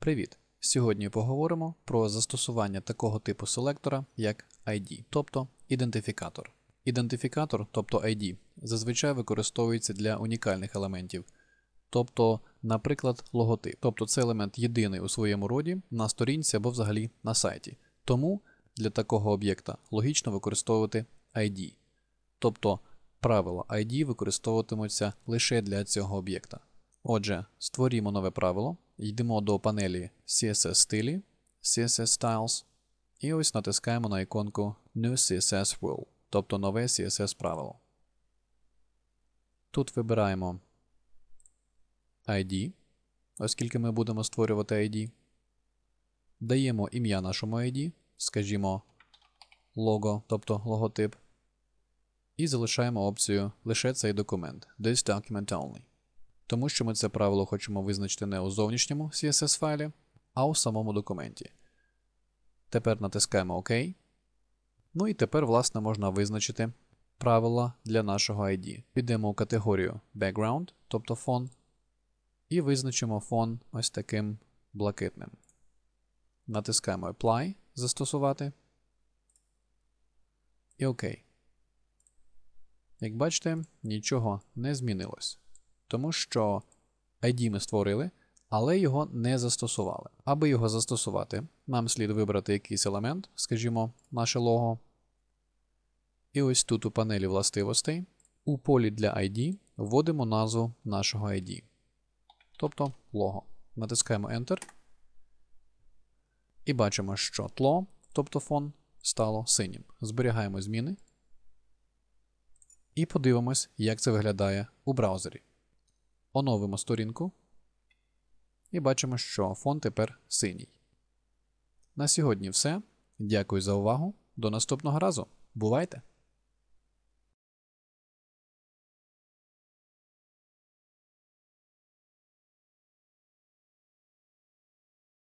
Привіт! Сьогодні поговоримо про застосування такого типу селектора, як ID, тобто ідентифікатор. Ідентифікатор, тобто ID, зазвичай використовується для унікальних елементів, тобто, наприклад, логотип. Тобто це елемент єдиний у своєму роді на сторінці або взагалі на сайті. Тому для такого об'єкта логічно використовувати ID. Тобто правила ID використовуватимуться лише для цього об'єкта. Отже, створімо нове правило, йдемо до панелі CSS стилі, CSS Styles, і ось натискаємо на іконку New CSS Rule, тобто нове CSS правило. Тут вибираємо ID, оскільки ми будемо створювати ID. Даємо ім'я нашому ID, скажімо, лого, тобто логотип. І залишаємо опцію лише цей документ This document only. Тому що ми це правило хочемо визначити не у зовнішньому CSS файлі, а у самому документі. Тепер натискаємо ОК. Ну і тепер, власне, можна визначити правила для нашого ID. Підемо у категорію Background, тобто фон, і визначимо фон ось таким блакитним. Натискаємо Apply застосувати. І ОК. Як бачите, нічого не змінилось. Тому що ID ми створили, але його не застосували. Аби його застосувати, нам слід вибрати якийсь елемент, скажімо, наше лого. І ось тут у панелі властивостей у полі для ID вводимо назву нашого ID. Тобто лого. Натискаємо Enter. І бачимо, що тло, тобто фон, стало синім. Зберігаємо зміни. І подивимось, як це виглядає у браузері. Оновимо сторінку. І бачимо, що фон тепер синій. На сьогодні все. Дякую за увагу. До наступного разу. Бувайте!